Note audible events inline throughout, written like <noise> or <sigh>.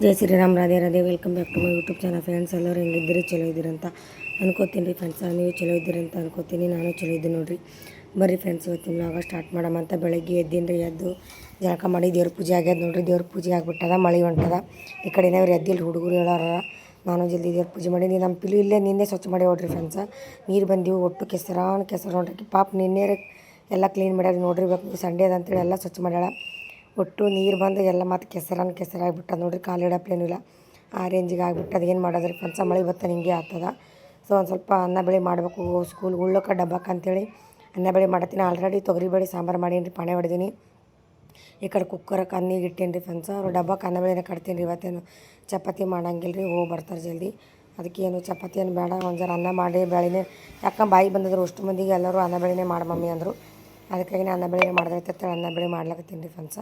Jai Shriram, Radhe Radhe welcome back to my YouTube channel friends ಎಲ್ಲರೂ ಹೆಂಗಿದ್ದೀರಿ? ಚಲೋ ಇದ್ದೀರಿ ಅಂತ ಅನ್ಕೋತೀನಿ ರೀ ಫ್ರೆಂಡ್ಸ್ ನೀವು ಚಲೋ ಇದ್ದೀರಿ ಅಂತ ಅನ್ಕೋತೀನಿ, ನಾನು ಚಲೋ ಇದ್ದೀನಿ ನೋಡಿರಿ. ಬರ್ರಿ ಫ್ರೆಂಡ್ಸ್ ಇವತ್ತಿನ ಆಗ ಸ್ಟಾರ್ಟ್ ಮಾಡಮ ಅಂತ ಬೆಳಗ್ಗೆ ಎದ್ದೀನಿ ರೀ ಎದ್ದು ಜಳಕ ಮಾಡಿ ದೇವ್ರ ಪೂಜೆ ಆಗ್ಯದ ನೋಡಿರಿ. ದೇವ್ರ ಪೂಜೆ ಆಗ್ಬಿಟ್ಟದ, ಮಳೆ ಹೊಂಟದ. ಈ ಕಡೆನೇ ಅವ್ರು ಎದ್ದಿಲ್ಲ, ಹುಡುಗರು ಹೇಳೋರ, ನಾನು ಜಲ್ದಿ ದೇವ್ರ ಪೂಜೆ ಮಾಡೀನಿ ನಮ್ಮ ಪಿಲು ಇಲ್ಲೇ, ನಿನ್ನೆ ಸ್ವಚ್ಛ ಮಾಡಿ ನೋಡ್ರಿ ಫ್ರೆಂಡ್ಸ ನೀರು ಬಂದಿವು, ಒಟ್ಟು ಕೆಸರಾನ್ ಕೆಸರು ನೋಡ್ರಿ. ಪಾಪ ನಿನ್ನೆ ಎಲ್ಲ ಕ್ಲೀನ್ ಮಾಡ್ಯಾರ ನೋಡ್ರಿ ಬೇಕು ಸಂಡೇ ಅದ ಅಂತೇಳಿ ಎಲ್ಲ ಸ್ವಚ್ಛ ಮಾಡ್ಯಾಳ. ಒಟ್ಟು ನೀರು ಬಂದು ಎಲ್ಲ ಮತ್ತು ಕೆಸರನ್ನು ಕೆಸರಾಗ್ಬಿಟ್ಟದ ನೋಡ್ರಿ ಕಾಲಿಡಪ್ಲೇನೂ ಇಲ್ಲ. ಆ ರೇಂಜಿಗೆ ಆಗ್ಬಿಟ್ಟದ, ಏನು ಮಾಡೋದ್ರಿ ಫ್ರೆಂಡ್ಸ ಮಳೆ ಬತ್ತ ಹಿಂಗೆ ಆಗ್ತದ. ಸೊ ಒಂದು ಸ್ವಲ್ಪ ಅನ್ನ ಬೆಳೆ ಮಾಡಬೇಕು ಸ್ಕೂಲ್ ಉಳ್ಳೋಕೆ ಡಬ್ಬಕ್ಕೆ ಅಂತೇಳಿ ಅನ್ನ ಬೆಳೆ ಮಾಡತ್ತೀನಿ. ಆಲ್ರೆಡಿ ತೊಗರಿ ಬೇಳೆ, ಸಾಂಬಾರು ಮಾಡೀನಿ ರೀ ಪಾಣೆ ಹೊಡೆದೀನಿ. ಈ ಕಡೆ ಕುಕ್ಕರಕ್ಕೆ ಅನ್ನಿಗೆ ಇಟ್ಟೇನಿ ರೀ ಫ್ರೆಂಡ್ಸ ಅವ್ರು ಡಬ್ಬಕ್ಕೆ ಅನ್ನ ಬೆಳೆನ ಕಟ್ತೀನಿ ರೀ ಇವತ್ತೇನು. ಚಪಾತಿ ಮಾಡಂಗಿಲ್ಲ ರೀ ಹೋಗಿ ಬರ್ತಾರೆ ಜಲ್ದಿ. ಅದಕ್ಕೆ ಏನು ಚಪಾತಿ ಏನು ಬೇಡ, ಒಂದು ಜರ ಅನ್ನ ಮಾಡಿ ಬೆಳೆನೇ. ಯಾಕೆ ಬಾಯಿ ಬಂದಿದ್ರು, ಅಷ್ಟು ಮಂದಿಗೆ ಎಲ್ಲರೂ ಅನ್ನ ಬೆಳೆನೇ ಮಾಡಿ ಮಮ್ಮಿ ಅಂದರು. ಅದಕ್ಕಾಗಿ ನಾನು ಅನ್ನ ಬೆಳೆ ಮಾಡ್ದೈತೆ ಅನ್ನ ಬೆಳೆ ಮಾಡ್ಲಕತ್ತೀನಿ ರೀ ಫ್ರೆಂಡ್ಸ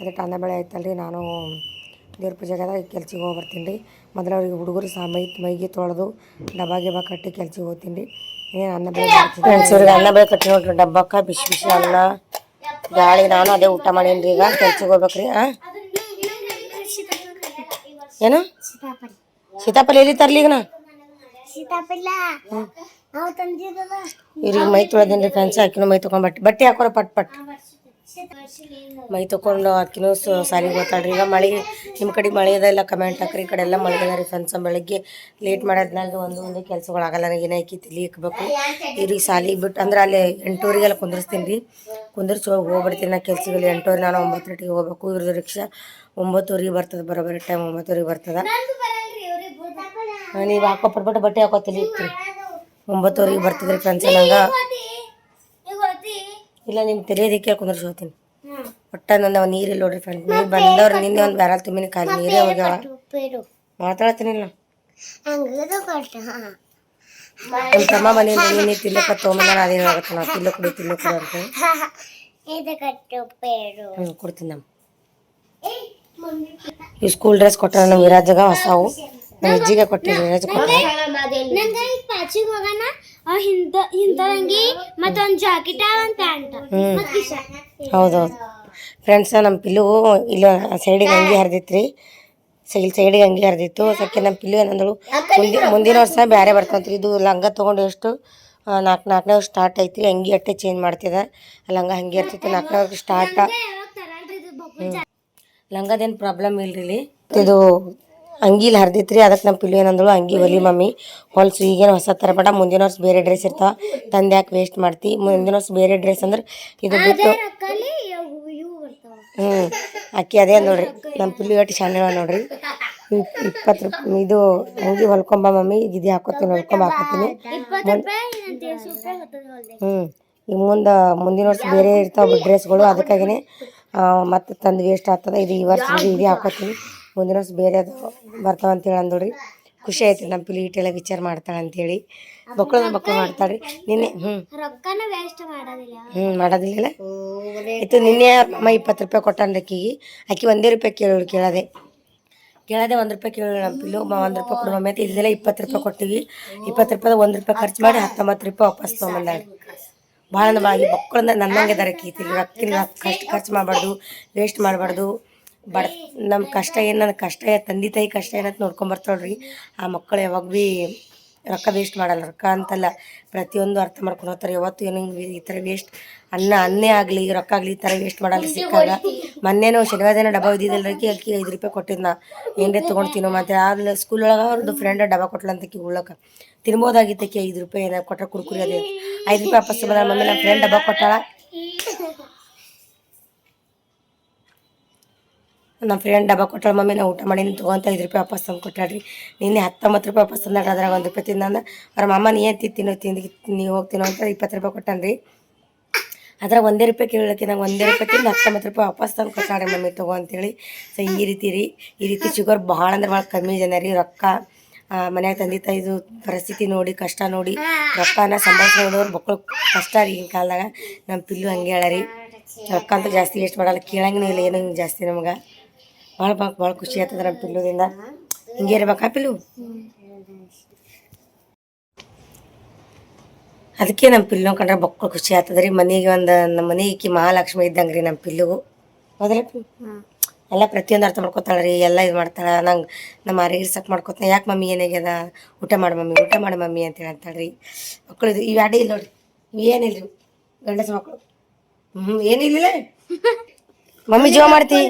ಅದಕ್ಕೆ ಅನ್ನ ಬೆಳೆ ಆಯ್ತಲ್ರಿ ನಾನು ದೇವ್ರ ಪೂಜೆಗಾದಾಗ ಕೆಲ್ಸಿಗೆ ಹೋಗಿ ಬರ್ತೀನಿ ರೀ. ಮೊದಲು ಅವ್ರಿಗೆ ಹುಡುಗರು ಸಹ ಮೈ ಮೈಗೆ ತೊಳೆದು ಡಬ್ಬ ಗಿಬ್ಬ ಕಟ್ಟಿ ಕೆಲ್ಸಿಗೆ ಹೋಗ್ತೀನಿ ರೀ. ಏನು ಅನ್ನ ಬೆಳೆ ಫ್ರೆಂಡ್ಸ್ ಇವ್ರಿಗೆ ಅನ್ನ ಬೆಳೆ ಕಟ್ಟಿ ನೋಡ್ರಿ ಡಬ್ಬಕ್ಕ ಬಿಸಿ ಬಿಸಿ ಅನ್ನ ಗಾಳಿ ನಾನು ಅದೇ ಊಟ ಮಾಡೀನಿ ರೀ ಈಗ ಕೆಲ್ಸಿಗೆ ಹೋಗ್ಬೇಕ್ರಿ ಹಾಂ ಏನು? ಸೀತಾಪಲ್ಲಿ ಸೀತಾಫಲ ಎಲ್ಲಿ ತರಲಿ ಈಗ ನಾ ಸೀತಾಪಲ್ಲ ಇವ್ರಿಗೆ ಮೈ ತೊಳೆದಿನ್ರಿ ಫ್ರೆಂಡ್ಸ್ ಆಕಿನೂ ಮೈ ತೊಗೊಂಡು ಬಟ್ಟೆ ಹಾಕೋರ ಪಟ್ ಪಟ್. ಮೈ ತೊಗೊಂಡು ಆಕಿನೂ ಸಾರಿಗೆ ಗೊತ್ತಾಡ್ರಿ ಈಗ ಮಳೆ ನಿಮ್ಮ ಕಡೆ ಮಳೆ ಅದ ಇಲ್ಲ? ಕಮೆಂಟ್ ಹಾಕ್ರಿ. ಈ ಕಡೆ ಎಲ್ಲ ಮಳೆ ಅದ ರೀ ಫ್ರೆಂಡ್ಸ್ ಬೆಳಗ್ಗೆ ಲೇಟ್ ಮಾಡೋದ್ನಾಗ ಒಂದು ಒಂದು ಕೆಲಸಗಳಾಗಲ್ಲ ನನಗೆ ಏನೇ ಐಕಿ ತಿಳಿ ಇಕ್ಬೇಕು. ಇವ್ರಿಗೆ ಸಾಲಿಗೆ ಬಿಟ್ಟು ಅಂದ್ರೆ ಅಲ್ಲಿ ಎಂಟೂವರೆಗೆಲ್ಲ ಕುಂದಿರ್ಸ್ತೀನಿ ರೀ. ಕುಂದಿರ್ಸಿ ಹೋಗಿ ಹೋಗ್ಬಿಡ್ತೀನಿ ನಾ ಕೆಲ್ಸದಲ್ಲಿ ಎಂಟೂವರೆ ನಾನು ಒಂಬತ್ತು ಗಂಟೆಗೆ ಹೋಗ್ಬೇಕು. ಇವ್ರದ್ದು ರಿಕ್ಷಾ ಒಂಬತ್ತುವರೆಗೆ ಬರ್ತದೆ ಬರೋಬ್ಬರಿ ಟೈಮ್ ಒಂಬತ್ತುವರೆಗೆ ಬರ್ತದೆ. ನೀವು ಹಾಕೋ ಪಟ್ಬಿಟ್ಟು ಪಟ್ ಬಟ್ಟೆ ಹಾಕೋ ತಲೆ ಇಕ್ರಿ. ಒಂಬತ್ತುವರೆಗೆ ಬರ್ತಿದ್ರಿ ಫ್ರೆಂಡ್ಸ್ ನಂಗೆ ಇಲ್ಲ ನಿಮ್ಮ ತೆರೆಯೋದಕ್ಕೆ ಕುಂದ್ರಿಸಿ ಹೋಗ್ತೀನಿ. ಒಟ್ಟ ನನ್ನ ನೀರಿಲ್ಲ ನೋಡ್ರಿ ಫ್ರೆಂಡ್ ನೀರು ಬಂದವ್ರು ನಿನ್ನೆ ಒಂದು ಬ್ಯಾರಲ್ ತುಂಬಿನ ಖಾಲಿ ನೀರೇ ಹೋಗ್ಯಾವ. ಪೇರು ಮಾತಾಡ್ತೀನಿಲ್ಲ. ಹಂಗದು ಕಷ್ಟ ನಮ್ಮ ತಮ್ಮ ಮನೆಯಿಂದ ನೀನು ತಿನ್ನಕ ತೊಗೊಂಬಂದಾರ ಅದೇ ಹೇಳಕತ್ತ ನಾವು ತಿಲ್ಲ ಕುಡಿ ತಿಲ್ಲ ಕುಡಿ ಅಂತ ಇದು ಕಟ್ಟು ಪೇರು ಹ್ಞೂ ಕೊಡ್ತೀನಿ ನಮ್ಮ ಈ ಸ್ಕೂಲ್ ಡ್ರೆಸ್ ಕೊಟ್ಟಾರ ನಮ್ಮ ವಿರಾಜಗ ಹೊಸವು. ನಮ್ಮ ಅಜ್ಜಿಗೆ ಕೊಟ್ಟಿವಿ ವಿರಾಜ್ ಕೊಟ್ಟ ಪಾಚಿಗೆ ಹೋಗೋಣ ಹಿಂದ ಹಿಂದಂಗಿ ಮತ್ತೊಂದ್ ಜಾಕೆಟ್ ಒಂದು ಪ್ಯಾಂಟ್. ಹೌದೌದು. ಫ್ರೆಂಡ್ಸ ನಮ್ಮ ಪಿಲ್ಲು ಇಲ್ಲ ಸೈಡಿಗೆ ಅಂಗಿ ಹರಿದಿತ್ತು ರೀ ಸೈಲ್ ಸೈಡಿಗೆ ಅಂಗಿ ಹರಿದಿತ್ತು. ಸಕ್ಕೆ ನಮ್ಮ ಪಿಲ್ಲು ಏನಂದಳು ಮುಂದಿನ ಮುಂದಿನ ವರ್ಷ ಬೇರೆ ಬರ್ತಂತ್ರಿ. ಇದು ಲಂಗ ತೊಗೊಂಡು ಎಷ್ಟು ನಾಲ್ಕು ನಾಲ್ಕನೇ ವರ್ಷ ಸ್ಟಾರ್ಟ್ ಐತ್ರಿ ಅಂಗಿ ಅಟ್ಟೆ ಚೇಂಜ್ ಮಾಡ್ತಿದ. ಲಂಗ ಹಂಗೆ ಇರ್ತಿತ್ತು ನಾಲ್ಕನೇ ವರ್ಷ ಸ್ಟಾರ್ಟ್ ತರಲ್ರಿ ಲಂಗದೇನು ಪ್ರಾಬ್ಲಮ್ ಇಲ್ರಿ ಇಲ್ಲಿ? ಇದು ಅಂಗಿಲಿ ಹರಿದಿತ್ರಿ ಅದಕ್ಕೆ ನಮ್ಮ ಪಿಲ್ಲು ಏನಂದಳು ಅಂಗಿ ಹೊಲಿ ಮಮ್ಮಿ. ಹೊಲಸು ಈಗೇನು ಹೊಸ ಥರ ಬೇಡ. ಮುಂದಿನ ವರ್ಷ ಬೇರೆ ಡ್ರೆಸ್ ಇರ್ತಾವ. ತಂದು ಯಾಕೆ ವೇಸ್ಟ್ ಮಾಡ್ತಿ? ಮುಂದಿನ ವರ್ಷ ಬೇರೆ ಡ್ರೆಸ್ ಅಂದ್ರೆ ಇದು ಬಿಟ್ಟು ಹ್ಞೂ ಅಕ್ಕಿ ಅದೇ ನೋಡ್ರಿ. ನಮ್ಮ ಪಿಲ್ಲು ಒಟ್ಟು ಶಾಣೆ ನೋಡ್ರಿ. ಇಪ್ಪತ್ತು ರೂಪಾಯಿ ಇದು ಅಂಗಿ ಹೊಲ್ಕೊಂಬ ಮಮ್ಮಿ. ಇದು ಹಾಕೋತೀನಿ ಹೊಲ್ಕೊಂಬ ಹಾಕೋತೀನಿ. ಹ್ಞೂ ಈಗ ಮುಂದೆ ಮುಂದಿನ ವರ್ಷ ಬೇರೆ ಇರ್ತಾವ ಡ್ರೆಸ್ಗಳು ಅದಕ್ಕಾಗಿನೇ ಮತ್ತೆ ತಂದು ವೇಸ್ಟ್ ಆಗ್ತದೆ. ಇದು ಈ ವರ್ಷ ಇದು ಇದೇ ಹಾಕೋತೀನಿ. ಮುಂದಿನ ವರ್ಷ ಬೇರೆ ಬರ್ತಾವ ಅಂತೇಳಿ ಅಂದೋಡ್ರಿ ಖುಷಿ ಆಯ್ತು ನಮ್ಮ ಪಿಲಿ ಇಟ್ಟೆಲ್ಲ ವಿಚಾರ ಮಾಡ್ತಾಳೆ ಅಂತೇಳಿ. ಮಕ್ಕಳು ಮಕ್ಕಳು ಮಾಡ್ತಾಳ್ರಿ. ನಿನ್ನೆ ಹ್ಞೂ ಹ್ಞೂ ಮಾಡೋದಿಲ್ಲ. ಇತ್ತು ನಿನ್ನೆ ಅಮ್ಮ ಇಪ್ಪತ್ತು ರೂಪಾಯಿ ಕೊಟ್ಟಾನೆ ಆಕಿಗೆ ಅಕ್ಕಿ ಒಂದೇ ರೂಪಾಯಿ ಕೇಳೋಳು ಕೇಳದೆ. ಕೇಳದೆ ಒಂದು ರೂಪಾಯಿ ಕೇಳೋಳು ನಮ್ಮ ಪಿಲ್ಲು ಒಂದು ರೂಪಾಯಿ ಕೊಡು ಮಮ್ಮಿ ಇದೆಲ್ಲ ಇಪ್ಪತ್ತು ರೂಪಾಯಿ ಕೊಟ್ಟಿವಿ ಇಪ್ಪತ್ತು ರೂಪಾಯಿ ಒಂದು ರೂಪಾಯಿ ಖರ್ಚು ಮಾಡಿ ಹತ್ತೊಂಬತ್ತು ರೂಪಾಯಿ ವಾಪಸ್ ತೊಗೊಂಬಂದಾಳೆ. ಭಾಳ ಅಂದ್ರೆ ಭಾಳ ಮಕ್ಕಳಂದ್ರೆ ನನ್ನಂಗೆ ಇದಾರೆ ಕೀತಿಲಿ ರೊಕ್ಕಿನ ಕಷ್ಟ ಖರ್ಚು ಮಾಡಬಾರ್ದು ವೇಸ್ಟ್ ಮಾಡಬಾರ್ದು. ಬಡ ನಮ್ಮ ಕಷ್ಟ ಏನು ನನ್ನ ಕಷ್ಟ ತಂದೆ ತಾಯಿ ಕಷ್ಟ ಏನಂತ ನೋಡ್ಕೊಂಬರ್ತಾಳ್ರಿ ಆ ಮಕ್ಕಳು ಯಾವಾಗ ಭೀ ರೊಕ್ಕ ವೇಸ್ಟ್ ಮಾಡಲ್ಲ. ರೊಕ್ಕ ಅಂತಲ್ಲ ಪ್ರತಿಯೊಂದು ಅರ್ಥ ಮಾಡ್ಕೊಂಡು ಹೋಗ್ತಾರೆ. ಯಾವತ್ತು ಏನು ಈ ಥರ ವೇಸ್ಟ್ ಅನ್ನ ಅನ್ನೇ ಆಗಲಿ ರೊಕ್ಕ ಆಗಲಿ ಈ ಥರ ವೇಸ್ಟ್ ಮಾಡಲ್ಲ ಸಿಕ್ಕಾಗ. ಮೊನ್ನೆನೂ ಶನಿವಾರ ದಿನ ಡಬ್ಬ ರೀ ಅಕ್ಕಿ ಐದು ರೂಪಾಯಿ ಕೊಟ್ಟಿದ್ನ. ಏನೇ ತೊಗೊಂಡು ತಿನ್ನೋ ಮತ್ತೆ ಆಮೇಲೆ ಸ್ಕೂಲ್ ಒಳಗೆ ಅವ್ರದ್ದು ಫ್ರೆಂಡ್ ಡಬ್ಬ ಕೊಟ್ಲಂತಕಿ ಉಳ್ಳಕ್ಕೆ ತಿನ್ಬೋದಾಗಿತ್ತು ಆಕಿ ಐದು ರೂಪಾಯಿ ಕೊಟ್ಟರೆ ಕುರ್ಕುರಿ ಅದೇ. ಐದು ರೂಪಾಯಿ ವಾಪಸ್ ಬಂದ ಮಮ್ಮಿ ನಮ್ಮ ಫ್ರೆಂಡ್ ಡಬ್ಬ ಕೊಟ್ಟಾಳ. ನಮ್ಮ ಫ್ರೆಂಡ್ ಡಬ್ಬ ಕೊಟ್ಟಳ, ಮಮ್ಮಿ ನಾ ಊಟ ಮಾಡೀನಿ ತೊಗೊಂತ ಐದು ರೂಪಾಯಿ ವಾಪಸ್ ತಂದು ಕೊಟ್ಟಾಳ್ರಿ. ನಿನ್ನೆ ಹತ್ತೊಂಬತ್ತು ರೂಪಾಯಿ ವಾಪಸ್ ತಂದಾಗ ಅದ್ರಾಗ ಒಂದು ರೂಪಾಯಿ ತಿಂದ ಅವ್ರ ಮಮ್ಮ ನೀ ಏನು ತಿನ್ನೋ, ತಿಂದು ನೀವು ಹೋಗ್ತೀನೋ ಅಂತ ಇಪ್ಪತ್ತು ರೂಪಾಯಿ ಕೊಟ್ಟಾನ್ರಿ. ಅದ್ರಾಗ ಒಂದೇ ರೂಪಾಯಿ ಕೇಳಕ್ಕೆ ನಂಗೆ ಒಂದೇ ರೂಪಾಯಿ ತಿಂದು ಹತ್ತೊಂಬತ್ತು ರೂಪಾಯಿ ವಾಪಸ್ ತಂದು ಕೊಟ್ಟಾಡ್ರಿ ಮಮ್ಮಿ, ತಗೋ ಅಂತೇಳಿ ಸೊ ಈ ರೀತಿ ರೀ, ಈ ರೀತಿ ಶುಗರ್ ಭಾಳ ಅಂದ್ರೆ ಭಾಳ ಕಮ್ಮಿ ಜನ ರೀ, ರೊಕ್ಕ. ಮನ್ಯಾಗ ತಂದೆ, ತಾಯಿದು ಪರಿಸ್ಥಿತಿ ನೋಡಿ, ಕಷ್ಟ ನೋಡಿ, ರೊಕ್ಕನ ಸಂಬಳ ನೋಡೋರು ಮಕ್ಕಳು ಕಷ್ಟ ರೀ ಈಗಿನ ಕಾಲದಾಗ. ನಮ್ಮ ಪಿಲ್ಲು ಹಂಗೆ ಹೇಳ ರೀ. ರೊಕ್ಕ ಅಂತೂ ಜಾಸ್ತಿ ಎಷ್ಟು ಮಾಡಲ್ಲ ಕೇಳಂಗೂ ಇಲ್ಲ, ಏನೂ ಜಾಸ್ತಿ ನಮ್ಗೆ. ಭಾಳ ಭಾಳ ಭಾಳ ಖುಷಿ ಆಗ್ತದೆ ನಮ್ಮ ಪಿಲ್ಲುದಿಂದ. ಹಿಂಗೆ ಇರ್ಬೇಕಾ ಪಿಲ್ಲು? ಅದಕ್ಕೆ ನಮ್ಮ ಪಿಲ್ಲು ಕಂಡ್ರೆ ಬಕ್ಕಳು ಖುಷಿ ಆಗ್ತದೆ ರೀ. ಮನೆಗೆ ಒಂದು ನಮ್ಮ ಮನೆಗೆ ಈಕಿ ಮಹಾಲಕ್ಷ್ಮಿ ಇದ್ದಂಗೆ ರೀ ನಮ್ಮ ಪಿಲ್ಲುಗು. ಹೌದಲ್ಲ ಎಲ್ಲ ಪ್ರತಿಯೊಂದು ಅರ್ಥ ಮಾಡ್ಕೊತಾಳೆ ರೀ. ಎಲ್ಲ ಇದು ಮಾಡ್ತಾಳೆ. ನಂಗೆ ನಮ್ಮ ಅರೆ ಇರ್ಸಕ್ಕೆ ಮಾಡ್ಕೊತಾನೆ. ಯಾಕೆ ಮಮ್ಮಿ ಏನಾಗ್ಯದ? ಊಟ ಮಾಡಿ ಮಮ್ಮಿ ಊಟ ಮಾಡಿ ಮಮ್ಮಿ ಅಂತೇಳಿ ಅಂತಾಳೆ ರೀ. ಮಕ್ಕಳು ಇದು ಇವು ಅಡಿ ಇಲ್ಲ ನೋಡ್ರಿ. ಇವು ಏನಿಲ್ಲ ರೀ. ಗಂಡಸ ಮಕ್ಕಳು ಹ್ಞೂ ಏನಿಲ್ಲ ಮಮ್ಮಿ ಜೀವ ಮಾಡ್ತಿ?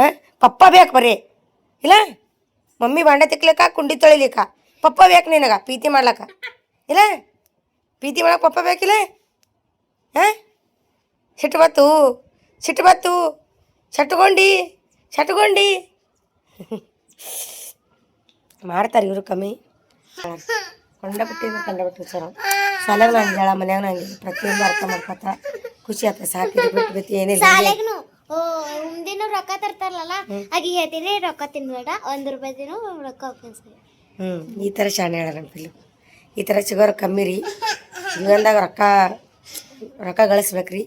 ಹಾಂ? ಪಪ್ಪ ಬೇಕು ಬರೀ. ಇಲ್ಲ? ಮಮ್ಮಿ ಬಾಂಡೆ ತಿಕ್ಲಿಕ್ಕ, ಕುಂಡಿ ತೊಳಿಲಿಕ್ಕ. ಪಪ್ಪ ಬೇಕು ನಿನಗ ಪೀತಿ ಮಾಡ್ಲಕ್ಕ. ಇಲ್ಲ? ಪೀತಿ ಮಾಡಕ್ಕೆ ಪಪ್ಪ ಬೇಕಿಲ್ಲ ಹಾಂ ಸಿಟ್ಟು ಬತ್ತು. ಸಿಟ್ಟು ಬತ್ತು. ಸಟ್ಗೊಂಡಿ ಸಟ್ಗೊಂಡಿ ಮಾಡ್ತಾರೆ ಇವರು ಕಮ್ಮಿ. ಕೊಂಡಬಿಟ್ಟು ಕಂಡ ಕಂಡಬಿಟ್ಟು ಸರ್. ಸಾಲಾಗ ನಾನು ಹೇಳ, ಮನ್ಯಾಗ ನಂಗೆ ಪ್ರತಿಯೊಂದು ಅರ್ಥ ಮಾಡ್ಕೊತ ಖುಷಿ ಆತ ಸಾಕಿದ್ದು ಬಿಟ್ಟು ಬಿಟ್ಟು ಶಾಲೆಗ್ನು ಓ ಮುಂದಿನ ರೊಕ್ಕ ತರ್ತಾರಲ್ಲ ಆಗಿ ಹೇಳ್ತೀನಿ ರೊಕ್ಕ ತಿನ್ಬೇಡ ಒಂದ್ ರೂಪಾಯಿ ತಿನ್ನು ರೊಕ್ಕ ಕೊಡು. ಹ್ಞೂ ಈ ಥರ ಶಾಣೆ ಹೇಳ ನಮ್ಮ ಪಿಲ್ಲು. ಈ ಥರ ಸಿಗೋರು ಕಮ್ಮಿ ರೀ. ಜೀವನದಾಗ ರೊಕ್ಕ ರೊಕ್ಕ ಗಳಿಸ್ಬೇಕು ರೀ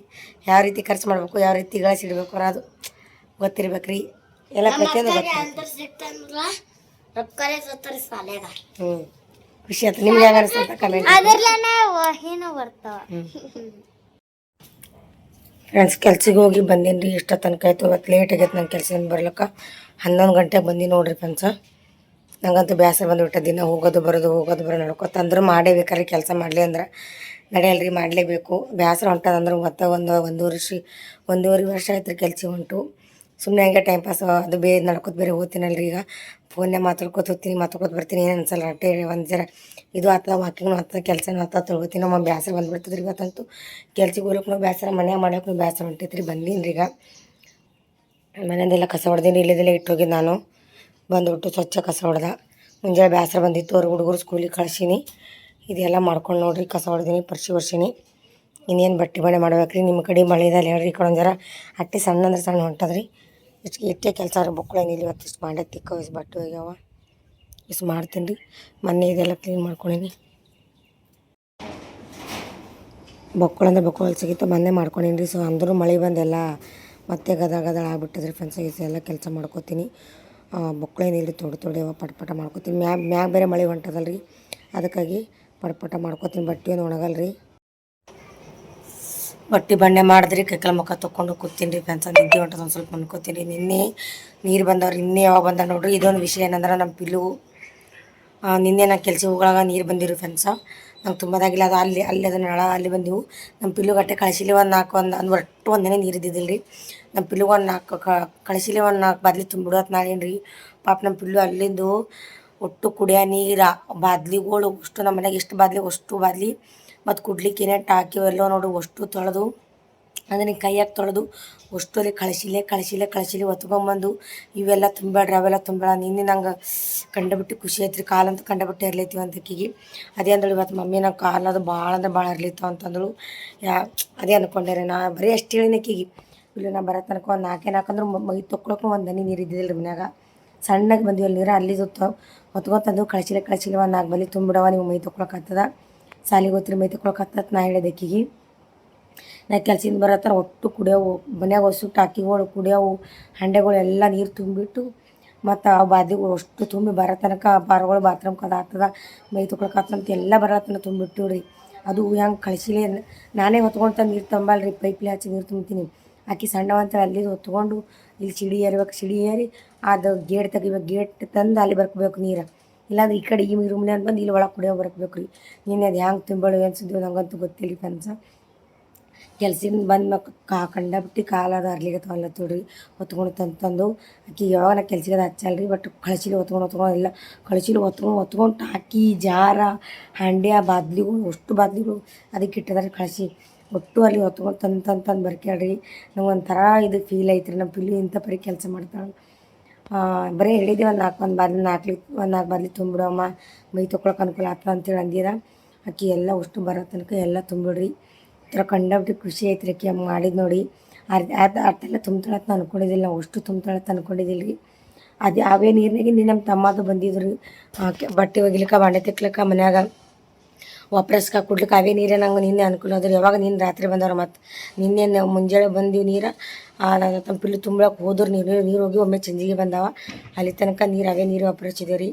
ಯಾವ ರೀತಿ ಖರ್ಚು ಮಾಡ್ಬೇಕು ಯಾವ ರೀತಿ ಗಳಿಸಿಡ್ಬೇಕು ಅನ್ನೋದು ಗೊತ್ತಿರ್ಬೇಕು ರೀ ಎಲ್ಲ ಪ್ರತಿಯೊಂದು ಗೊತ್ತಿರ್ಬೇಕು. ರೊಕ್ಕನೇ ಸತ್ತರ ಶಾಲೆಗ ಹ್ಞೂ ಖುಷಿ ಆಯ್ತು. ನಿಮ್ಗೆ ಹೆಂಗೆ ಅನಿಸ್ತಂತ ಕಮೆಂಟ್ ಅದ್ರಲ್ಲೇ ಏನು ಬರ್ತಾವ? <laughs> ಫ್ರೆಂಡ್ಸ್ ಕೆಲ್ಸಕ್ಕೆ ಹೋಗಿ ಬಂದೀನಿ ರೀ ಇಷ್ಟ ತನಕ ಆಯಿತು. ಇವತ್ತು ಲೇಟ್ ಆಗೈತೆ ನನ್ನ ಕೆಲಸದಿಂದ ಬರ್ಲಿಕ್ಕೆ. ಹನ್ನೊಂದು ಗಂಟೆಗೆ ಬಂದೀನಿ ನೋಡಿರಿ ಫ್ರೆಂಡ್ಸ ನಂಗಂತೂ ಬೇಸರ ಬಂದುಬಿಟ್ಟ, ದಿನ ಹೋಗೋದು ಬರೋದು, ಹೋಗೋದು ಬರೋ ನಡ್ಕೊತ ಅಂದ್ರೆ ಮಾಡೇಬೇಕಾದ್ರೆ ಕೆಲಸ ಮಾಡಲಿ ಅಂದ್ರೆ. ನಡೆಯಲ್ರಿ ಮಾಡಲೇಬೇಕು. ಬೇಸರ ಹೊಂಟದಂದ್ರೆ ಮತ್ತೆ ಒಂದು, ಒಂದೂವರೆ ವರ್ಷ ಒಂದೂವರೆ ವರ್ಷ ಆಯ್ತು ರೀ ಕೆಲಸ ಹೊಂಟು. ಸುಮ್ಮನೆ ಹಂಗೆ ಟೈಮ್ ಪಾಸ್ ಅದು ಬೇ ನಡ್ಕೋತ ಬೇರೆ ಹೋಗ್ತೀನಲ್ರಿ ಈಗ. ಫೋನ್ನೇ ಮಾತಾಡ್ಕೊತ ಹೋಗ್ತೀನಿ, ಮಾತಾಡ್ಕೊತ ಬರ್ತೀನಿ, ಏನು ಅನ್ಸಲ್ಲ. ಅಟ್ಟೆ ಒಂದು ಜರ ಇದು ಆತ ವಾಕಿಂಗ್ನು ಆತ ಕೆಲಸನೂ ಆತ ತೊಳ್ಕೊತೀನಿ ನಮ್ಮ ಬೇಸರ ಬಂದ್ಬಿಡ್ತದೆ ರೀ ಇವತ್ತಂತೂ. ಕೆಲ್ಸಕ್ಕೆ ಹೋಗ್ಲಿಕ್ಕೂ ಬೇಸರ ಮನ್ಯಾಗ ಮಾಡೋಕ್ಕೂ ಬೇಸರ ಹೊಂಟೈತೆ ರೀ ಬಂದೀನಿ ರೀ ಈಗ. ಮನೆಯದೆಲ್ಲ ಕಸ ಹೊಡೆದೀನಿ, ಇಲ್ಲದೆಲ್ಲ ಇಟ್ಟೋಗಿದ್ದು ನಾನು. ಬಂದುಬಿಟ್ಟು ಸ್ವಚ್ಛ ಕಸ ಹೊಡೆದ. ಮುಂಜಾನೆ ಬೇಸರ ಬಂದಿತ್ತು, ಅವ್ರ ಹುಡುಗರು ಸ್ಕೂಲಿಗೆ ಕಳ್ಸೀನಿ. ಇದೆಲ್ಲ ಮಾಡ್ಕೊಂಡು ನೋಡಿರಿ, ಕಸ ಹೊಡೆದೀನಿ ಪರ್ಶಿ ವರ್ಷಿನಿ ಇನ್ನೇನು ಬಟ್ಟೆ ಬಣೆ ಮಾಡ್ಬೇಕು ರೀ ನಿಮ್ಮ ಕಡೆ ಮಳೆ ಇದಲ್ಲಿ ಹೇಳ್ರಿ, ಈ ಕಡೆ ಒಂದು ಅಟ್ಟಿ ಸಣ್ಣ ಅಂದ್ರೆ ಸಣ್ಣ ಹೊಂಟದ್ರಿ. ಇಷ್ಟು ಇಟ್ಟೆ ಕೆಲಸ ಅವ್ರ ಬುಕ್ಳೇನಿಲ್ಲ ಇವತ್ತು ಇಷ್ಟು ಮಾಡೇ ತಿಕ್ಕೋ ಇಷ್ಟು ಬಟ್ಟೆ ಹೋಗ್ಯಾವ ಇಷ್ಟು ಮಾಡ್ತೀನಿ ರೀ. ಮೊನ್ನೆ ಇದೆಲ್ಲ ಕ್ಲೀನ್ ಮಾಡ್ಕೊಂಡೀನಿ. ಬೊಕ್ಕಳಂದ್ರೆ ಬೊಕ್ಕಳು ಸಿಗಿತ್ತು ಮೊನ್ನೆ ಮಾಡ್ಕೊಂಡೀನಿ ರೀ. ಸೊ ಅಂದರೂ ಮಳೆ ಬಂದೆಲ್ಲ ಮತ್ತೆ ಗದ ಗದಳ ಆಗ್ಬಿಟ್ಟದ್ರಿ ಫ್ರೆಂಡ್ಸ್ ಎಲ್ಲ ಕೆಲಸ ಮಾಡ್ಕೋತೀನಿ. ಬೊಕ್ಕಳೇನಿಲ್ಲ ತೊಡೆ ತೊಡೆ ಪಟ ಪಟ ಮಾಡ್ಕೋತೀನಿ. ಮ್ಯಾಗ ಮ್ಯಾಗ ಬೇರೆ ಮಳೆ ಹೊಂಟದಲ್ಲ ರೀ ಅದಕ್ಕಾಗಿ ಪಟ ಪಟ ಮಾಡ್ಕೋತೀನಿ. ಬಟ್ಟೆ ಒಣಗಲ್ಲ ರೀ ಬಟ್ಟೆ ಬಂಡೆ ಮಾಡಿದ್ರಿ ಕೈಕಲ ಮುಖ ತೊಗೊಂಡು ಕೂತೀನಿ ರೀ ಫ್ರೆಂಡ್ಸ್ ನಿದ್ದೆ ಹೊಂಟದ ಒಂದು ಸ್ವಲ್ಪ ಅನ್ಕೋತೀನಿ ನಿನ್ನೆ ನೀರು ಬಂದವ್ರು ಇನ್ನೇ ಯಾವಾಗ ಬಂದ ನೋಡ್ರಿ. ಇದೊಂದು ವಿಷಯ ಏನಂದ್ರೆ ನಮ್ಮ ಪಿಲ್ಲು ನಿನ್ನೆ ನಾ ಕೆಲಸ ಹೋಗೋವಾಗ ನೀರು ಬಂದಿರು ಫ್ರೆಂಡ್ಸ ನಂಗೆ ತುಂಬದಾಗಿಲ್ಲ ಅದು ಅಲ್ಲಿ ಅಲ್ಲಿ ಅದನ್ನ ನಳ, ಅಲ್ಲಿ ಬಂದಿವು. ನಮ್ಮ ಪಿಲ್ಲು ಗಟ್ಟೆ ಕಳಿಸಿಲಿ ಒಂದು ನಾಲ್ಕು, ಒಂದು ಒಂದು ಒಟ್ಟು ಒಂದೇ ನೀರು ಇದ್ದಿದ್ದಿಲ್ಲ ರೀ ನಮ್ಮ ಪಿಲ್ಲುಗೆ ಒಂದು ನಾಲ್ಕು ಕಳಿಸಿಲಿ ಒಂದು ನಾಲ್ಕು ಬಾದ್ಲಿ ತುಂಬಿಡೋದು ನಾಳೇನು ರೀ ಪಾಪ ನಮ್ಮ ಪಿಲ್ಲು ಅಲ್ಲಿಂದು ಒಟ್ಟು ಕುಡಿಯೋ ನೀರು. ಬಾದ್ಲಿಗಳು ಅಷ್ಟು ನಮ್ಮ ಮನೆಗೆ ಎಷ್ಟು ಬಾದ್ಲಿ, ಅಷ್ಟು ಬಾದ್ಲಿ ಮತ್ತು ಕುಡ್ಲಿಕ್ಕೆ ಏನೇ ಟಾಕಿ ಎಲ್ಲ ನೋಡು, ಅಷ್ಟು ತೊಳೆದು, ಅದನ್ನ ಕೈಯಾಗಿ ತೊಳೆದು ಅಷ್ಟು ಅಲ್ಲಿ ಕಳಿಸಿಲೆ ಕಳಿಸಿಲೆ ಕಳಿಸಿಲೆ ಒತ್ಕೊಂಬಂದು ಇವೆಲ್ಲ ತುಂಬೇಡ್ರಿ ಅವೆಲ್ಲ ತುಂಬೇಡ ನಿನ್ನೆ ನಂಗೆ ಕಂಡಬಿಟ್ಟು ಖುಷಿ ಐತ್ರಿ ಕಾಲಂತೂ ಕಂಡಬಿಟ್ಟು ಇರ್ಲೈತಿವಿ ಅಂತ ಅಕ್ಕಿಗೆ. ಅದೇ ಅಂದಳು, ಇವತ್ತು ಮಮ್ಮಿ ನಂಗೆ ಕಾಲದು ಭಾಳ ಅಂದ್ರೆ ಭಾಳ ಇರ್ಲಿತ್ತು ಅಂತಂದಳು. ಯಾ, ಅದೇ ಅಂದ್ಕೊಂಡೆ ರೀ, ನಾ ಬರೀ ಅಷ್ಟು ಹೇಳಿನ ಅಕ್ಕಿಗೆ. ಇಲ್ಲ, ನಾ ಬರೋ ತನಕ ಒಂದು ನಾಲ್ಕೇ ನಾಲ್ಕಂದ್ರೆ ಮೈ ತೊಕ್ಕೊಳಕ್ಕೆ ಒಂದು ದನಿ ನೀರು ಇದ್ದಿದ್ದಿಲ್ಲ ರೀ ಮನ್ಯಾಗ. ಸಣ್ಣಗೆ ಬಂದಿವಲ್ಲ ನೀರು ಅಲ್ಲಿ ಹೊತ್ಕೊಂತಂದು ಕಳಿಸಿಲೆ ಕಳಿಸಿಲ್ಲ ಒಂದು ನಾಲ್ಕು ಬಲಿ ತುಂಬಿಡವ ನೀವು ಮೈ ತೊಕ್ಳಕ್ಕಾಗ್ತದ ಸಾಲಿಗೆ ಹೋತ್ರಿ ಮೈ ತಕೊಳಕತ್ತ ನಾ ಹೇಳಿದೆ ಆಕಿಗೆ ನಾ ಕೆಲ್ಸದಿಂದ ಬರತ್ತಾರ, ಒಟ್ಟು ಕುಡಿಯೋವು, ಮನ್ಯಾಗ ಹೊಸು ಟಾಕಿಗಳು ಕುಡಿಯೋವು, ಹಂಡೆಗಳು ಎಲ್ಲ ನೀರು ತುಂಬಿಟ್ಟು, ಮತ್ತು ಆ ಬಾದಿಗಳು ಅಷ್ಟು ತುಂಬಿ ಬರೋ ತನಕ ಬಾರ್ಗಳು ಬಾತ್ರೂಮ್ ಕದ ಆಗ್ತದ ಮೈ ಎಲ್ಲ ಬರೋ ತನಕ ತುಂಬಿಟ್ಟು ರೀ ಅದು ಹೆಂಗೆ ಕಳಿಸಿಲ್ಲ ನಾನೇ ಹೊತ್ಕೊಳ್ತಾ ನೀರು ತುಂಬಲ್ರಿ, ಪೈಪ್ಲಿ ಹಚ್ಚಿ ನೀರು ತುಂಬ್ತೀನಿ. ಆಕಿ ಸಣ್ಣವಂತ ಅಲ್ಲಿ ಹೊತ್ಕೊಂಡು, ಇಲ್ಲಿ ಸಿಡಿ ಏರ್ಬೇಕು, ಸಿಡಿ ಏರಿ ಅದು ಗೇಟ್ ತೆಗಿಬೇಕು, ಗೇಟ್ ತಂದು ಅಲ್ಲಿ ಬರ್ಕೋಬೇಕು ನೀರು. ಇಲ್ಲಾಂದ್ರೆ ಈ ಕಡೆ ಈ ರೂಮ್ನ್ಯಾಗ ಬಂದು ಇಲ್ಲಿ ಒಳಗೆ ಕುಡಿಯೋ ಬರ್ಬೇಕು ರೀ. ನೀನು ಅದು ಹೆಂಗೆ ತುಂಬಳು ಅನ್ಸಿದ್ವಿ ನಂಗಂತೂ ಗೊತ್ತಿಲ್ಲ ಫ್ರೆಂಡ್ಸ. ಕೆಲ್ಸದಿಂದ ಬಂದ ಮಕ್ ಕಾ ಕಂಡಬಿಟ್ಟು ಕಾಲದ ಅರ್ಲಿಗೆ ತೊಡ್ರಿ. ಹೊತ್ಕೊಂಡು ತಂದು ತಂದು ಆಕಿ ಯಾವಾಗ ನಾ ಕೆಲ್ಸಕ್ಕೆ ಹಚ್ಚಲ್ಲ ರೀ ಬಟ್ ಕಳಚಿಲಿ ಹೊತ್ಕೊಂಡು ಹೊತ್ಕೊಂಡು ಎಲ್ಲ ಕಳಚಿಲಿ ಹೊತ್ಕೊಂಡು ಹೊತ್ಕೊಂಡು ಟಾಕಿ, ಜಾರ, ಹಂಡ್ಯ, ಬಾದ್ಲಿಗಳು ಅಷ್ಟು ಬಾದ್ಲಿಗಳು ಅದಕ್ಕೆ ಇಟ್ಟದ್ರೆ ಕಳಿಸಿ. ಒಟ್ಟು ಅಲ್ಲಿ ಹೊತ್ಕೊಂಡು ತಂದು ತಂದು ತಂದು ಬರ್ಕ್ಯಾಡ್ರಿ ನಂಗೆ ಒಂಥರ ಇದು ಫೀಲ್ ಐತ್ರಿ ನಮ್ಮ ಪಿಲ್ಲಿ ಇಂಥ ಪರಿ ಕೆಲಸ ಮಾಡ್ತಾಳೆ. ಬರೀ ಹೇಳಿದ್ದೆ, ಒಂದು ನಾಲ್ಕು ಒಂದು ಬಾದ್ಲಿ ನಾಲ್ಕು ಒಂದು ನಾಲ್ಕು ಬಾದ್ಲಿ ತುಂಬಿಡಮ್ಮ ಮೈ ತೊಗೊಳಕ್ಕೆ ಅನುಕೂಲ ಆಗ್ತದೆ ಅಂತೇಳಿ ಅಂದಿರ. ಅಕ್ಕಿ ಎಲ್ಲ ಅಷ್ಟು ಬರೋ ತನಕ ಎಲ್ಲ ತುಂಬಿಡ್ರಿ ಥರ ಕಂಡಬಿಟ್ಟು ಖುಷಿ ಐತೆ ರೀ ಅಕ್ಕಿ ಅಮ್ಮ ಮಾಡಿದ್ದು ನೋಡಿ. ಅರ್ಧ ಅರ್ಧ ಅಷ್ಟೆಲ್ಲ ತುಂಬ್ತಾಳತ್ತ ಅನ್ಕೊಂಡಿದ್ದಿಲ್ಲ, ನಾವು ಅಷ್ಟು ತುಂಬ್ತಾಳತ್ತ ಅನ್ಕೊಂಡಿದ್ದಿಲ್ಲ ರೀ ಅದು ಅವೇ ನೀರಿನಾಗೆ ನೀ ನಮ್ಮ ತಮ್ಮದು ಬಂದಿದ್ರು. ರೀ ಬಟ್ಟೆ ಒಗಿಲಿಕ್ಕೆ, ಬಾಂಡೆ ತಿಕ್ಲಿಕ್ಕೆ ಮನ್ಯಾಗ. ವಾಪರಸ್ಕ ಕುಡ್ಲಿಕ್ಕೆ ಅವೇ ನೀರೇ ನಂಗೆ ನಿನ್ನೆ ಅನುಕೂಲ ಆದ್ರೆ. ಯಾವಾಗ ನೀನು ರಾತ್ರಿ ಬಂದವ್ರು ಮತ್ತು ನಿನ್ನೆ ಮುಂಜಾನೆ ಬಂದೀವಿ ನೀರು. ತಮ್ಮ ಪಿಲ್ಲು ತುಂಬಳಕ್ಕೆ ಹೋದ್ರೆ ನೀರು. ನೀರು ಹೋಗಿ ಒಮ್ಮೆ ಚಂಜಿಗೆ ಬಂದಾವ. ಅಲ್ಲಿ ತನಕ ನೀರು ಅವೇ ನೀರು ವಾಪರಿಸಿದೆ ರೀ.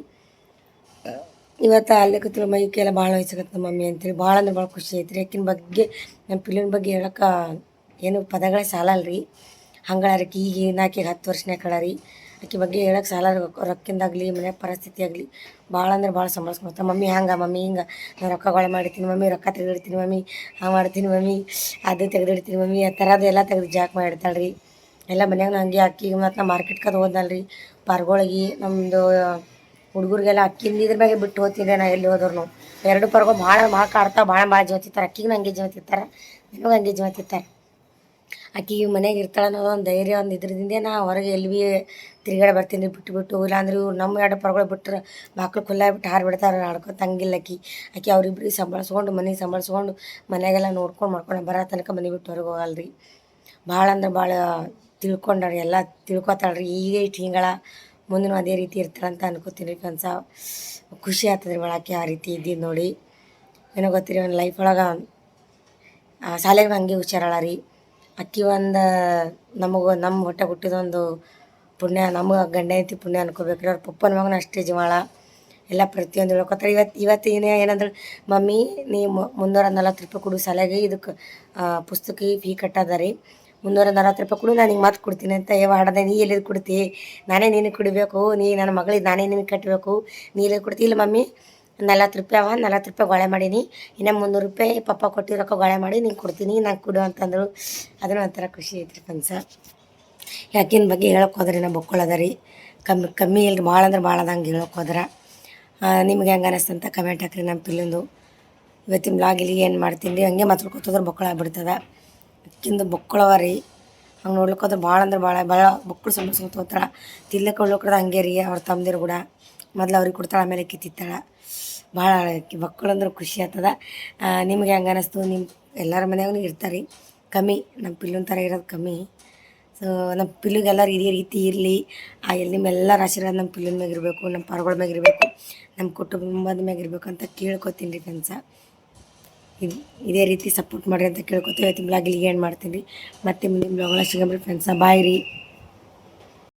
ಇವತ್ತು ಅಲ್ಲಿ ಕೂತಿರೋ ಮೈಕೆಲ್ಲ ಭಾಳ ವಯಸ್ಸಾಗತ್ತೆ ನಮ್ಮ ಮಮ್ಮಿ ಅಂತೇಳಿ ಭಾಳ ಅಂದ್ರೆ ಭಾಳ ಖುಷಿ ಐತ್ರಿ. ಆಕಿನ ಬಗ್ಗೆ ನಮ್ಮ ಪಿಲ್ಲಿನ ಬಗ್ಗೆ ಹೇಳಕ್ಕೆ ಏನು ಪದಗಳೇ ಸಾಲಲ್ಲ ರೀ ಹಂಗಳಾರಕ್ಕೆ ಈಗ ಏನಾಕಿ ಹತ್ತು ವರ್ಷನೇ ರೀ ಆಕೆ ಬಗ್ಗೆ ಹೇಳಕ್ಕೆ ಸಾಲ ರೊಕ್ಕಿಂದಾಗಲಿ ಮನೆ ಪರಿಸ್ಥಿತಿ ಆಗಲಿ ಭಾಳ ಅಂದ್ರೆ ಭಾಳ ಸಂಭಾಳಿಸ್ಕೊಳ್ತಾ ಮಮ್ಮಿ ಹಂಗೆ, ಮಮ್ಮಿ ಹಿಂಗೆ ನಾನು ರೊಕ್ಕಗಳು ಮಾಡಿರ್ತೀನಿ ಮಮ್ಮಿ, ರೊಕ್ಕ ತೆಗೆದಿಡ್ತೀನಿ ಮಮ್ಮಿ, ಹಾಂ ಮಾಡ್ತೀನಿ ಮಮ್ಮಿ, ಅದು ತೆಗೆದಿಡ್ತೀನಿ ಮಮ್ಮಿ, ಆ ಥರದ್ದು ಎಲ್ಲ ತೆಗೆದು ಜಾಕ್ ಮಾಡಿರ್ತಾಳೆ ರೀ ಎಲ್ಲ ಮನ್ಯಾಗ ಹಂಗೆ ಅಕ್ಕಿ ಮತ್ತು ನಾ ಮಾರ್ಕೆಟ್ ಕದ ಹೋದಲ್ರಿ ಪಾರ್ಗೊಳಗಿ ನಮ್ಮದು ಹುಡುಗರಿಗೆಲ್ಲ ಅಕ್ಕಿಂದ ಇದ್ರ ಮ್ಯಾಗೆ ಬಿಟ್ಟು ಹೋಗ್ತಿದ್ದೆ ನಾ ಎಲ್ಲಿ ಹೋದ್ರು ಎರಡು ಪರ್ಗೋ ಭಾಳ ಭಾಳ ಕಾಡ್ತಾವೆ, ಭಾಳ ಭಾಳ ಜೀವತಿರ್ತಾರೆ. ಅಕ್ಕಿಗೆ ಹಂಗೆ ಜೀವತಿರ್ತಾರೆ, ನನಗೂ ಹಂಗೆ ಜೀವತಿರ್ತಾರೆ. ಆಕಿ ಮನೆಗೆ ಇರ್ತಾಳೆ ಅನ್ನೋದು ಒಂದು ಧೈರ್ಯ, ಒಂದು ಇದ್ರದಿಂದ ನಾ ಹೊರಗೆ ಎಲ್ಲಿ ಭೀ ತಿರುಗಾಡಿ ಬರ್ತೀನಿ ಬಿಟ್ಟು ಬಿಟ್ಟು. ಇಲ್ಲಾಂದ್ರೆ ಇವ್ರು ನಮ್ಮ ಎರಡು ಪರಗಳು ಬಿಟ್ಟರೆ ಬಾಕ್ಲು ಖುಲ್ಲ ಬಿಟ್ಟು ಹಾರು ಬಿಡ್ತಾರೆ ಆಡ್ಕೊತ ಹಂಗಿಲ್ಲ ಆಕಿ. ಆಕಿ ಅವ್ರಿಬ್ರಿಗೆ ಸಂಭಾಳಿಸ್ಕೊಂಡು ಮನೆ ಸಂಭಾಳಿಸ್ಕೊಂಡು ಮನೆಗೆಲ್ಲ ನೋಡ್ಕೊಂಡು ಮಾಡ್ಕೊಂಡು ಬರೋ ತನಕ ಮನೆ ಬಿಟ್ಟು ಹೊರಗೆ ಹೋಗಲ್ರಿ. ಭಾಳ ಅಂದ್ರೆ ಭಾಳ ತಿಳ್ಕೊಂಡ್ರಿ, ಎಲ್ಲ ತಿಳ್ಕೊತಾಳ್ರಿ. ಈಗ ಇಷ್ಟು ಹಿಂಗಳ ಮುಂದಿನ ಅದೇ ರೀತಿ ಇರ್ತಾರಂತ ಅನ್ಕೋತೀನಿ ರೀ ಕನ್ಸ ಖುಷಿ ಆಗ್ತದೆ ರೀ ಆಕೆ ಆ ರೀತಿ ಇದ್ದಿದ್ದು ನೋಡಿ. ಏನೋ ಗೊತ್ತಿರಿ ಒಂದು ಲೈಫ್ ಒಳಗೆ ಶಾಲೆಗೆ ಹಂಗೆ ಹುಷಾರಳ ರೀ ಅಕ್ಕಿ ಒಂದು ನಮಗೆ ನಮ್ಮ ಹೊಟ್ಟೆ ಹುಟ್ಟಿದೊಂದು ಪುಣ್ಯ, ನಮಗೆ ಗಂಡ ಐತಿ ಪುಣ್ಯ ಅನ್ಕೋಬೇಕು. ರೀ ಅವ್ರ ಪಪ್ಪನ ಮಗನ ಅಷ್ಟೇ ಜೀವಾಳ. ಎಲ್ಲ ಪ್ರತಿಯೊಂದು ಹೇಳ್ಕೊತಾರೆ. ಇವತ್ತು ಇವತ್ತು ಏನೇ ಏನಂದ್ರೆ, ಮಮ್ಮಿ, ನೀ ಮುನ್ನೂರ ನಲ್ವತ್ತು ರೂಪಾಯಿ ಕೊಡು ಸಲಗೆ ಇದಕ್ಕೆ ಪುಸ್ತಕ ಫೀ ಕಟ್ಟದ ರೀ. ಮುನ್ನೂರ ನಲ್ವತ್ತು ರೂಪಾಯಿ ಕೊಡು, ನಾನು ಹಿಂಗೆ ಮತ್ತೆ ಕೊಡ್ತೀನಿ ಅಂತ ಯಾವ ಹಾಡದೆ ನೀ ಎಲ್ಲಿದ್ದು ಕೊಡ್ತಿ? ನಾನೇ ನಿನಗೆ ಕೊಡಬೇಕು. ನೀ ನನ್ನ ಮಗಳಿಗೆ ನಾನೇ ನಿನಗೆ ಕಟ್ಟಬೇಕು ನೀ ಎಲ್ಲಿ ಕೊಡ್ತಿ? ಇಲ್ಲ ಮಮ್ಮಿ ನಲ್ವತ್ತು ರೂಪಾಯಿ ಅವ, ನಲ್ವತ್ತು ರೂಪಾಯಿ ಗೊಳೆ ಮಾಡೀನಿ. ಇನ್ನು ಮುನ್ನೂರು ರೂಪಾಯಿ ಪಪ್ಪ ಕೊಟ್ಟಿರೋಕೆ ಗೊಳೆ ಮಾಡಿ ನೀನು ಕೊಡ್ತೀನಿ, ನಂಗೆ ಕೊಡು ಅಂತಂದರು. ಅದನ್ನು ಒಂಥರ ಖುಷಿ ಐತ್ರಿ ಕನ್ಸ. ಯಾಕಿನ ಬಗ್ಗೆ ಹೇಳಕ್ಕೆ ಹೋದ್ರಿ ನಾ ಬೊಕ್ಕೊಳ್ಳೋದ ರೀ. ಕಮ್ಮಿ ಕಮ್ಮಿ ಇಲ್ರಿ, ಭಾಳ ಅಂದ್ರೆ ಭಾಳ ಅದಂಗೆ ಹೇಳಕ್ಕೆ ಹೋದ್ರೆ. ನಿಮ್ಗೆ ಹೆಂಗೆ ಅನಿಸ್ತು ಅಂತ ಕಮೆಂಟ್ ಹಾಕ್ರಿ ನಮ್ಮ ಪಿಲ್ಲಿಂದು. ಇವತ್ತಿನ ಬ್ಲಾಗ್ ಇಲ್ಲಿ ಏನು ಮಾಡ್ತೀನಿ ರೀ, ಹಂಗೆ ಮಾತಾಡ್ಕೊತಂದ್ರೆ ಬೊಕ್ಕಳ ಆಗ್ಬಿಡ್ತದ. ಅಕ್ಕಿಂದು ಬೊಕ್ಕಳವ ರೀ. ಹಂಗೆ ನೋಡ್ಲಿಕ್ಕೆ ಹೋದ್ರೆ ಭಾಳ ಅಂದ್ರೆ ಭಾಳ ಭಾಳ ಬೊಕ್ಕಳು ಸುತ್ತ ಹೋಗ್ತಾಳ ತಿನ್ಲಿಕ್ಕೆ ಹಂಗೆ ರೀ, ಅವ್ರ ತಮ್ಮದಿರು ಕೂಡ. ಮೊದ್ಲು ಅವ್ರಿಗೆ ಕೊಡ್ತಾಳೆ, ಆಮೇಲೆ ಕಿತ್ತಿತ್ತಾಳೆ ಭಾಳ ಮಕ್ಕಳು ಅಂದ್ರೆ ಖುಷಿ ಆಗ್ತದ. ನಿಮ್ಗೆ ಹೆಂಗೆ ಅನ್ನಿಸ್ತು ನಿಮ್ಮ ಎಲ್ಲರ ಮನೆಯಾಗೂ ಇರ್ತಾರೆ. ಕಮ್ಮಿ ನಮ್ಮ ಪಿಲ್ಲುನ ಥರ ಇರೋದು ಕಮ್ಮಿ. ಸೊ ನಮ್ಮ ಪಿಲ್ಲುಗೆಲ್ಲರೂ ಇದೇ ರೀತಿ ಇರಲಿ. ಆ ಎಲ್ಲಿ ನಿಮ್ಮೆಲ್ಲರ ಆಶೀರ್ವಾದ ನಮ್ಮ ಪಿಲ್ಲಿನ ಮ್ಯಾಗ ಇರಬೇಕು ನಮ್ಮ ಪರಗಳ ಮ್ಯಾಗ ಇರಬೇಕು ನಮ್ಮ ಕುಟುಂಬದ ಮ್ಯಾಗ ಇರಬೇಕು ಅಂತ ಕೇಳ್ಕೊತೀನಿ ರೀ ಫ್ರೆಂಡ್ಸ. ಇದು ರೀತಿ ಸಪೋರ್ಟ್ ಮಾಡಿರಿ ಅಂತ ಕೇಳ್ಕೊತೀವಿ. ಇವತ್ತಿನ ಬ್ಲಾಗ್ ಇಲ್ಲಿಗೆ ಏನು ಮಾಡ್ತೀನಿ ರೀ? ಮತ್ತೆ ಮುಂದಿನ ಬ್ಲಾಗ್ಗಳ ಸಿಗಮ್ರಿ ಫ್ರೆಂಡ್ಸ. ಬಾಯ್ ರೀ.